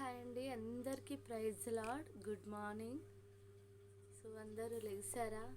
Hi అండి. అందరికీ praise lord. Good morning. So అందరూ లెగిసారా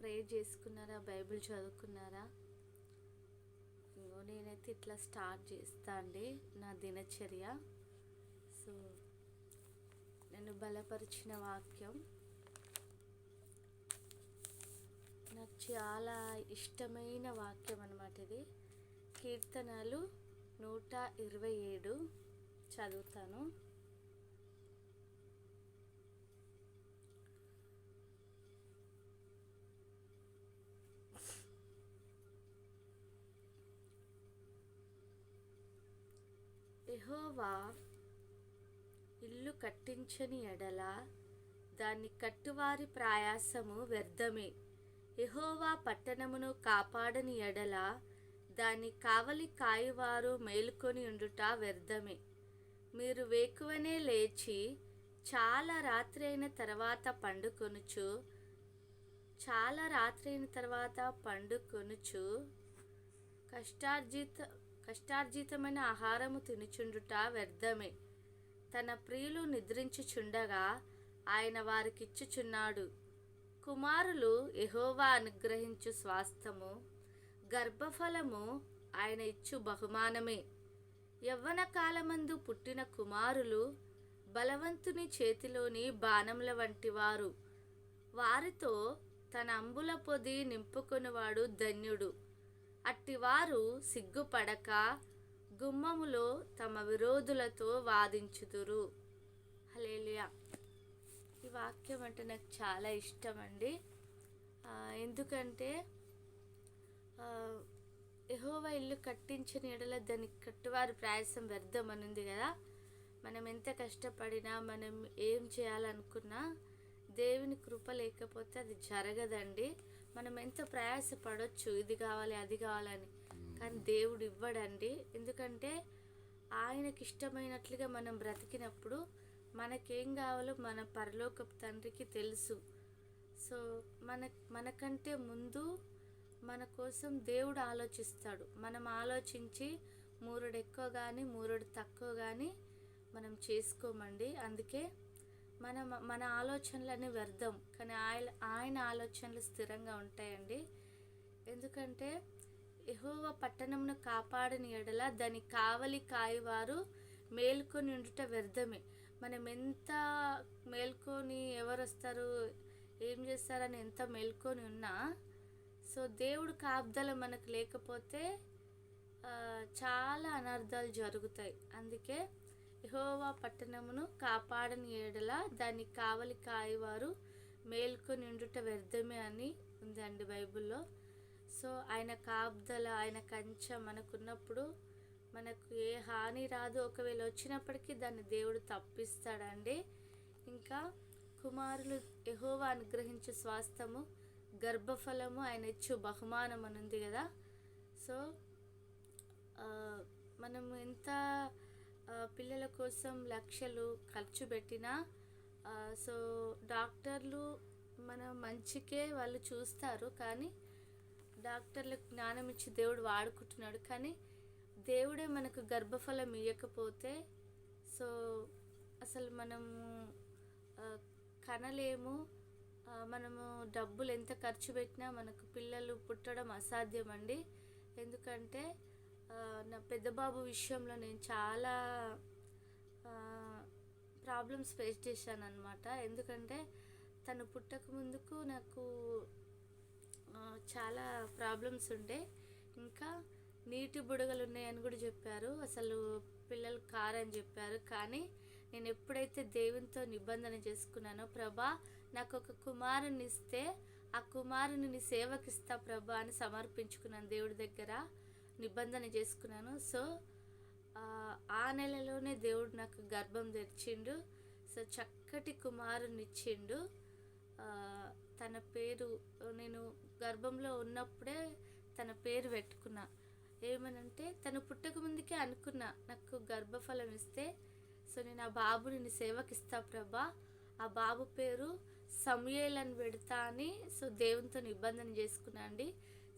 ప్రేయర్ చేసుకున్నారా? బైబిల్ చదువుకున్నారా? ఇంకో నేనైతే ఇట్లా స్టార్ట్ చేస్తా అండి నా దినచర్య. సో నేను బలపరిచిన వాక్యం నాకు చాలా ఇష్టమైన వాక్యం అనమాట ఇది. కీర్తనలు నూట ఇరవై ఏడు. చదువుతాను. యహోవా ఇల్లు కట్టించని ఎడల దాన్ని కట్టువారి ప్రయాసము వ్యర్థమే. యహోవా పట్టణమును కాపాడని ఎడల దాని కావలి కాయువారు మేలుకొని ఉండుట వ్యర్థమే. మీరు వేకువనే లేచి చాలా రాత్రి అయిన తర్వాత పండుకొనుచు చాలా రాత్రి అయిన తర్వాత పండుకొనుచు కష్టార్జిత కష్టార్జితమైన ఆహారము తినుచుండుట వ్యర్థమే. తన ప్రియులు నిద్రించుచుండగా ఆయన వారికిచ్చుచున్నాడు. కుమారులు ఎహోవా అనుగ్రహించు స్వాస్థము గర్భఫలము ఆయన ఇచ్చు బహుమానమే. యవ్వన కాలమందు పుట్టిన కుమారులు బలవంతుని చేతిలోని బాణముల వంటివారు. వారితో తన అంబుల పొది నింపుకొనివాడు ధన్యుడు. అట్టివారు సిగ్గుపడక గుమ్మములో తమ విరోధులతో వాదించుదురు. హలేలియా ఈ వాక్యం అంటే నాకు చాలా ఇష్టం అండి ఎందుకంటే ఎహోవా ఇల్లు కట్టించిన ఎడల దానికి కట్టువారి ప్రయాసం వ్యర్థం అని ఉంది కదా. మనం ఎంత కష్టపడినా మనం ఏం చేయాలనుకున్నా దేవుని కృప లేకపోతే అది జరగదండి. మనం ఎంత ప్రయాసపడవచ్చు ఇది కావాలి అది కావాలని. కానీ దేవుడు ఇవ్వడండి. ఎందుకంటే ఆయనకి ఇష్టమైనట్లుగా మనం బ్రతికినప్పుడు మనకేం కావాలో మన పరలోకపు తండ్రికి తెలుసు. సో మన మనకంటే ముందు మన కోసం దేవుడు ఆలోచిస్తాడు. మనం ఆలోచించి మూరుడు ఎక్కువ కానీ మూరుడు తక్కువ కానీ మనం చేసుకోమండి. అందుకే మన మన ఆలోచనలన్నీ వ్యర్థం. కానీ ఆయన ఆయన ఆలోచనలు స్థిరంగా ఉంటాయండి. ఎందుకంటే ఎహోవ పట్టణమును కాపాడని ఎడల దాని కావలి కాయవారు మేల్కొని ఉండుట వ్యర్థమే. మనం ఎంత మేల్కొని ఎవరు వస్తారు ఏం చేస్తారని ఎంత మేల్కొని ఉన్నా సో దేవుడు కాపుదల మనకు లేకపోతే చాలా అనర్థాలు జరుగుతాయి. అందుకే యహోవా పట్టణమును కాపాడని ఏడల దాన్ని కావలి కాయవారు మేల్కొని ఉండుట వ్యర్థమే అని ఉందండి బైబిల్లో. సో ఆయన కాపుదల ఆయన కంచె మనకున్నప్పుడు మనకు ఏ హాని రాదు. ఒకవేళ వచ్చినప్పటికీ దాన్ని దేవుడు తప్పిస్తాడండి. ఇంకా కుమారులు ఎహోవా అనుగ్రహించే స్వాస్థము గర్భఫలము ఆయన ఇచ్చు బహుమానం అని ఉంది కదా. సో మనం ఎంత పిల్లల కోసం లక్షలు ఖర్చు పెట్టినా సో డాక్టర్లు మన మంచికే వాళ్ళు చూస్తారు కానీ డాక్టర్లకు జ్ఞానం ఇచ్చి దేవుడు వాడుకుంటున్నాడు. కానీ దేవుడే మనకు గర్భఫలం ఇవ్వకపోతే సో అసలు మనము కనలేము. మనము డబ్బులు ఎంత ఖర్చు పెట్టినా మనకు పిల్లలు పుట్టడం అసాధ్యం అండి ఎందుకంటే నా పెద్ద బాబు విషయంలో నేను చాలా ప్రాబ్లమ్స్ ఫేస్ చేశాను అనమాట ఎందుకంటే తను పుట్టక ముందుకు నాకు చాలా ప్రాబ్లమ్స్ ఉండే. ఇంకా నీటి బుడగలు ఉన్నాయని కూడా చెప్పారు. అసలు పిల్లలు కారని చెప్పారు. కానీ నేను ఎప్పుడైతే దేవునితో నిబంధన చేసుకున్నానో ప్రభా నాకు ఒక కుమారుని ఇస్తే ఆ కుమారుని నీ సేవకిస్తా ప్రభా అని సమర్పించుకున్నాను దేవుడి దగ్గర. నిబంధన చేసుకున్నాను. సో ఆ, నెలలోనే దేవుడు నాకు గర్భం తెరిచిండు. సో చక్కటి కుమారునిచ్చిండు. తన పేరు నేను గర్భంలో ఉన్నప్పుడే తన పేరు పెట్టుకున్నా. ఏమనంటే తను పుట్టక ముందుకే అనుకున్నా నాకు గర్భఫలం ఇస్తే. సో నేను ఆ బాబుని నీ సేవకిస్తా ప్రభా. ఆ బాబు పేరు సమయేల్ అని పెడతా అని సో దేవునితో నిబంధన చేసుకున్నా అండి.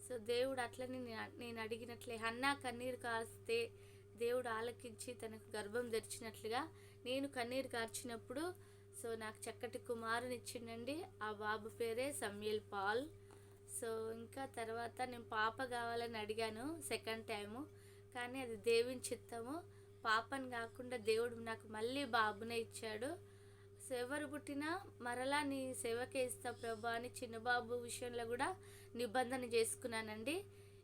సో దేవుడు అట్లనే నేను నేను అడిగినట్లే హన్నా కన్నీరు కాస్తే దేవుడు ఆలకించి తనకు గర్భం తెరిచినట్లుగా నేను కన్నీరు కార్చినప్పుడు సో నాకు చక్కటి కుమారునిచ్చిండండి ఆ బాబు పేరే సమ్యల్ పాల్. సో ఇంకా తర్వాత నేను పాప కావాలని అడిగాను సెకండ్ టైము కానీ అది దేవుని చిత్తము. పాపని కాకుండా దేవుడు నాకు మళ్ళీ బాబునే ఇచ్చాడు. ఎవరు పుట్టినా మరలా నీ సేవకే ఇస్తా ప్రభా అని చిన్నబాబు విషయంలో కూడా నిబంధన చేసుకున్నానండి.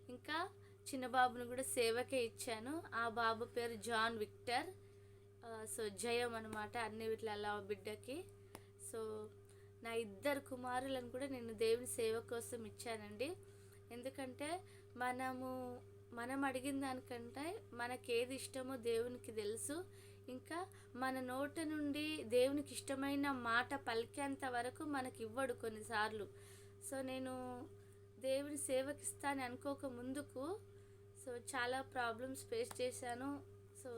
ఇంకా చిన్నబాబును కూడా సేవకే ఇచ్చాను. ఆ బాబు పేరు జాన్ విక్టర్. సో జయం అనమాట అన్ని వీటిలలో ఆ బిడ్డకి. సో నా ఇద్దరు కుమారులను కూడా నేను దేవుని సేవ కోసం ఇచ్చానండి. ఎందుకంటే మనము మనం అడిగిన దానికంటే మనకి ఏది ఇష్టమో దేవునికి తెలుసు. ఇంకా మన నోట నుండి దేవునికి ఇష్టమైన మాట పలికేంత వరకు మనకి ఇవ్వడు కొన్నిసార్లు. సో నేను దేవుని సేవకిస్తాను అనుకోక ముందుకు సో చాలా ప్రాబ్లమ్స్ ఫేస్ చేశాను. సో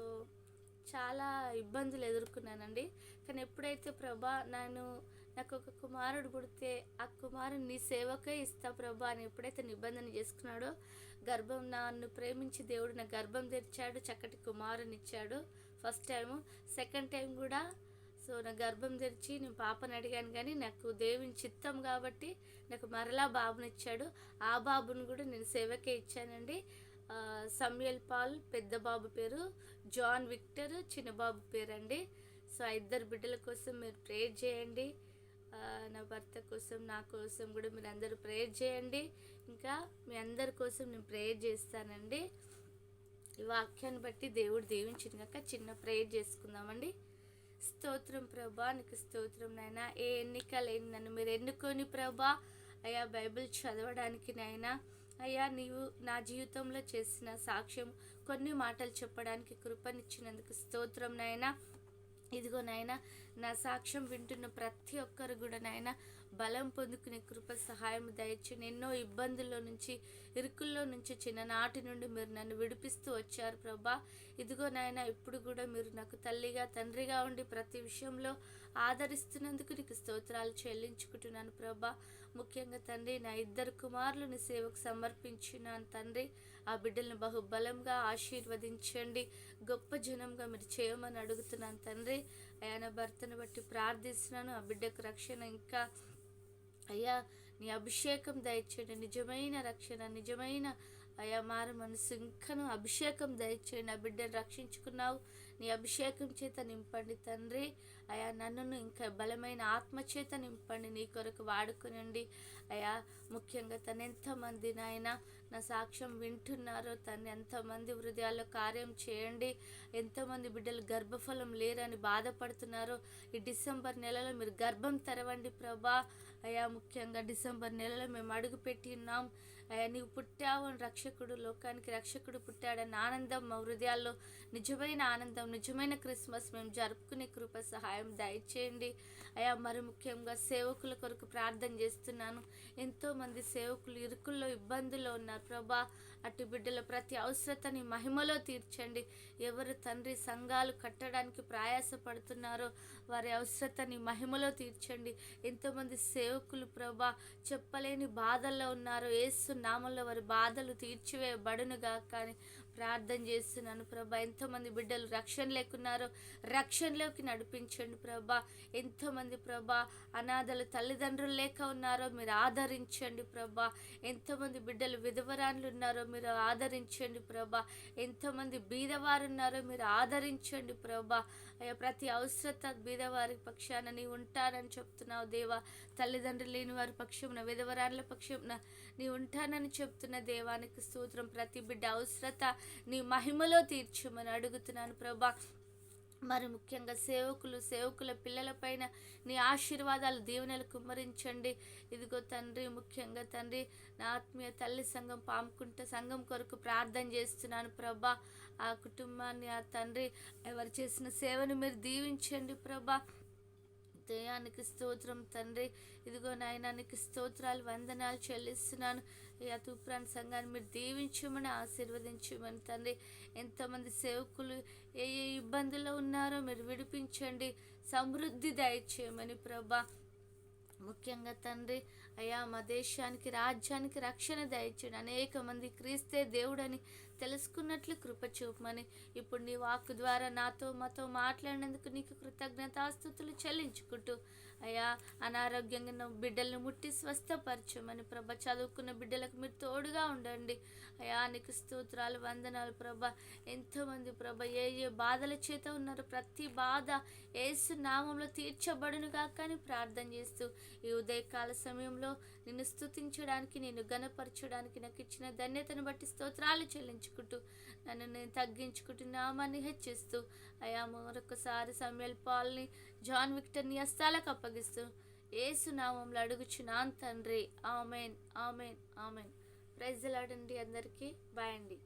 చాలా ఇబ్బందులు ఎదుర్కొన్నానండి. కానీ ఎప్పుడైతే ప్రభా నేను నాకు ఒక కుమారుడు పుడితే ఆ కుమారుని నీ సేవకే ఇస్తా ప్రభా అని ఎప్పుడైతే నిబంధన చేసుకున్నాడో గర్భం నన్ను ప్రేమించి దేవుడు నా గర్భం తెరిచాడు చక్కటి కుమారుని ఇచ్చాడు ఫస్ట్ టైము సెకండ్ టైం కూడా. సో నా గర్భం తెరిచి నేను పాపని అడిగాను కానీ నాకు దేవుని చిత్తం కాబట్టి నాకు మరలా బాబునిచ్చాడు. ఆ బాబుని కూడా నేను సేవకే ఇచ్చానండి. సమ్యల్ పాల్ పెద్ద బాబు పేరు జాన్ విక్టర్ చిన్న బాబు పేరు అండి సో ఆ ఇద్దరు బిడ్డల కోసం మీరు ప్రేయర్ చేయండి. నా భర్త కోసం నా కోసం కూడా మీరు అందరూ ప్రేయర్ చేయండి. ఇంకా మీ అందరి కోసం నేను ప్రేయర్ చేస్తానండి. ఈ వాక్యాన్ని బట్టి దేవుడు దీవించినాక చిన్న ప్రేయర్ చేసుకుందామండి. స్తోత్రం ప్రభా నీకు స్తోత్రం నాయనా. ఏ ఎన్నిక లేని నన్ను మీరు ఎన్నుకొని ప్రభా అయ్యా బైబిల్ చదవడానికి నాయనా. అయ్యా నీవు నా జీవితంలో చేసిన సాక్ష్యం కొన్ని మాటలు చెప్పడానికి కృపనిచ్చినందుకు స్తోత్రం నాయనా. ఇదిగో నాయన నా సాక్ష్యం వింటున్న ప్రతి ఒక్కరు కూడా నాయన బలం పొందుకునే కృప సహాయం దయచేయండి ఎన్నో ఇబ్బందుల్లో నుంచి ఇరుకుల్లో నుంచి చిన్ననాటి నుండి మీరు నన్ను విడిపిస్తూ వచ్చారు ప్రభా. ఇదిగో నాయన ఇప్పుడు కూడా మీరు నాకు తల్లిగా తండ్రిగా ఉండి ప్రతి విషయంలో ఆదరిస్తున్నందుకు నీకు స్తోత్రాలు చెల్లించుకుంటున్నాను ప్రభా. ముఖ్యంగా తండ్రి నా ఇద్దరు కుమారులను సేవకు సమర్పించిన తండ్రి. ఆ బిడ్డలను బహుబలంగా ఆశీర్వదించండి. గొప్ప జనంగా మీరు చేయమని అడుగుతున్నాను తండ్రి. ఆయన భర్తను బట్టి ప్రార్థిస్తున్నాను. ఆ బిడ్డకు రక్షణ ఇంకా అయ్యా నీ అభిషేకం దయచేయండి. నిజమైన రక్షణ నిజమైన అయ్యా మారు మనసు ఇంకను అభిషేకం దయచేయండి. నా బిడ్డను రక్షించుకున్నావు. నీ అభిషేకం చేత నింపండి తండ్రి. అయా నన్ను ఇంకా బలమైన ఆత్మ చేత నింపండి. నీ కొరకు వాడుకునండి అయా ముఖ్యంగా తను ఎంతమంది నాయన నా సాక్ష్యం వింటున్నారో తను ఎంతమంది హృదయాల్లో కార్యం చేయండి. ఎంతమంది బిడ్డలు గర్భఫలం లేరని బాధపడుతున్నారో ఈ డిసెంబర్ నెలలో మీరు గర్భం తెరవండి ప్రభా. అయా ముఖ్యంగా డిసెంబర్ నెలలో మేము అడుగుపెట్టి ఉన్నాం. నీవు పుట్టావు అని రక్షకుడు లోకానికి రక్షకుడు పుట్టాడని ఆనందం మా హృదయాల్లో నిజమైన ఆనందం నిజమైన క్రిస్మస్. మేము జరుపుకునే కృప సహాయం దయచేయండి. అయా మరి ముఖ్యంగా సేవకుల కొరకు ప్రార్థన చేస్తున్నాను. ఎంతోమంది సేవకులు ఇరుకుల్లో ఇబ్బందుల్లో ఉన్నారు. ప్రభా అటు బిడ్డల ప్రతి అవసరతని మహిమలో తీర్చండి. ఎవరు తండ్రి సంఘాలు కట్టడానికి ప్రయాసపడుతున్నారో వారి అవసరతని మహిమలో తీర్చండి. ఎంతోమంది సేవకులు ప్రభా చెప్పలేని బాధల్లో ఉన్నారు ఏసు నామంలో వారి బాధలు తీర్చివేయబడునుగా కానీ ప్రార్థన చేస్తున్నాను ప్రభా. ఎంతోమంది బిడ్డలు రక్షణ లేకున్నారో రక్షణలోకి నడిపించండి ప్రభా. ఎంతోమంది ప్రభా అనాథలు తల్లిదండ్రులు లేక ఉన్నారో మీరు ఆదరించండి ప్రభా. ఎంతోమంది బిడ్డలు విధవరాన్లు ఉన్నారో మీరు ఆదరించండి ప్రభా. ఎంతోమంది బీదవారు ఉన్నారో మీరు ఆదరించండి ప్రభా. అయ్యా ప్రతి అవసరత బీదవారి పక్షాన నీ ఉంటానని చెప్తున్నావు దేవా. తల్లిదండ్రులు లేని వారి పక్షమున విధవరాన్ల పక్షమున నీ ఉంటానని చెప్తున్న దేవానికి సూత్రం ప్రతి బిడ్డ అవసరత నీ మహిమలో తీర్చమని అడుగుతున్నాను ప్రభా. మరి ముఖ్యంగా సేవకులు సేవకుల పిల్లలపైన నీ ఆశీర్వాదాలు దీవెనలు కుమ్మరించండి. ఇదిగో తండ్రి ముఖ్యంగా తండ్రి నా ఆత్మీయ తల్లి సంఘం పాముకుంట సంఘం కొరకు ప్రార్థన చేస్తున్నాను ప్రభా. ఆ కుటుంబాన్ని ఆ తండ్రి ఎవరు చేసిన సేవను మీరు దీవించండి ప్రభా. దయానికి స్తోత్రం తండ్రి. ఇదిగో నాయన నీకు స్తోత్రాలు వందనాలు చెల్లిస్తున్నాను. ఈ అతుప్రాన్ సంఘాన్ని మీరు దీవించమని ఆశీర్వదించమని తండ్రి. ఎంతమంది సేవకులు ఏ ఏ ఇబ్బందుల్లో ఉన్నారో మీరు విడిపించండి. సమృద్ధి దయచేయమని ప్రభా. ముఖ్యంగా తండ్రి అయ్యా మా దేశానికి రాజ్యానికి రక్షణ దయచేయండి. అనేక మంది క్రీస్తే దేవుడని తెలుసుకున్నట్లు కృప చూపమని. ఇప్పుడు నీ వాక్కు ద్వారా నాతో మాతో మాట్లాడినందుకు నీకు కృతజ్ఞతాస్థుతులు చెల్లించుకుంటూ అయ్యా అనారోగ్యంగా బిడ్డలను ముట్టి స్వస్థపరచమని. ప్రభ చదువుకున్న బిడ్డలకు మీరు తోడుగా ఉండండి. అయ్యా నీకు స్తోత్రాలు వందనాలు ప్రభ. ఎంతోమంది ప్రభ ఏ ఏ బాధల చేత ఉన్నారో ప్రతి బాధ ఏసు నామంలో తీర్చబడును కాకని ప్రార్థన చేస్తూ ఈ ఉదయకాల సమయంలో నిన్ను స్తుతించడానికి నేను గనపరచడానికి నాకు ఇచ్చిన ధన్యతను బట్టి స్తోత్రాలు చెల్లించుకుంటూ నన్ను నేను తగ్గించుకుంటూ నామాన్ని హెచ్చిస్తూ అయా మరొకసారి సమయల్ పాల్ని జాన్ విక్టర్ని అస్తాలకు అప్పగిస్తూ ఏసు నామంలో అడుగుచున్నాను తండ్రి. Amen amen amen. ప్రైజ్ లాడండి అందరికీ. బాయ్ అండి.